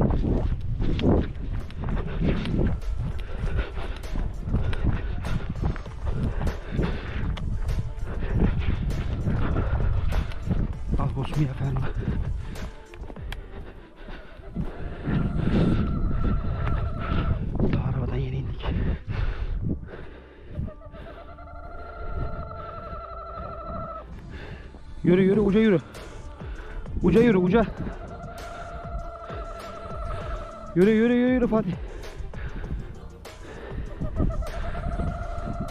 Al bozumu ya Ferma. Daha arabadan yeni indik. Yürü yürü uca yürü. Uca yürü uca. Yürü yürü yürü yürü Fatih.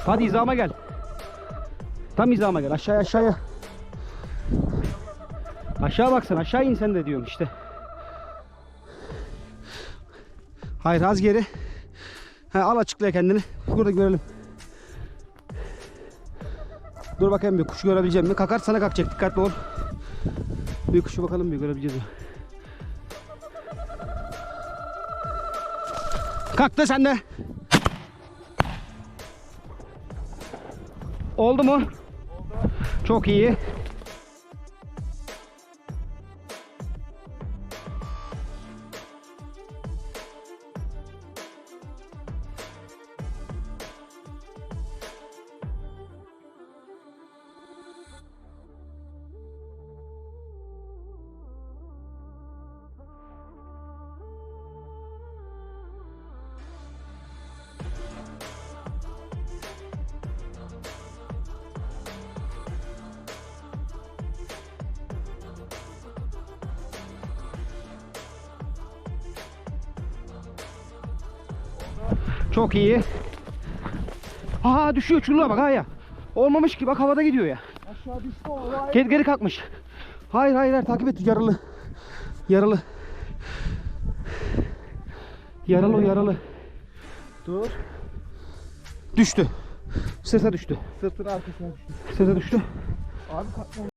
Fatih hizama gel. Tam hizama gel aşağıya aşağıya. Aşağı baksana aşağı in sen de diyorum işte. Hayır az geri. Ha, al açıklaya kendini. Burada görelim. Dur bakayım bir kuş görebileceğim mi? Kakar sana kalkacak dikkatli ol. Bir kuşu bakalım bir görebileceğiz mi? Kalktı sen de. Oldu mu? Çok iyi. Çok iyi. Aha düşüyor çulluğa bak ha ya. Olmamış ki bak havada gidiyor ya. Aşağı düştü o. Geri, geri kalkmış. Hayır hayır hayır takip et yaralı. Yaralı. Yaralı o yaralı. Dur. Düştü. Sırta düştü. Sırtın arkasına düştü. Sırta düştü. Abi kalkma.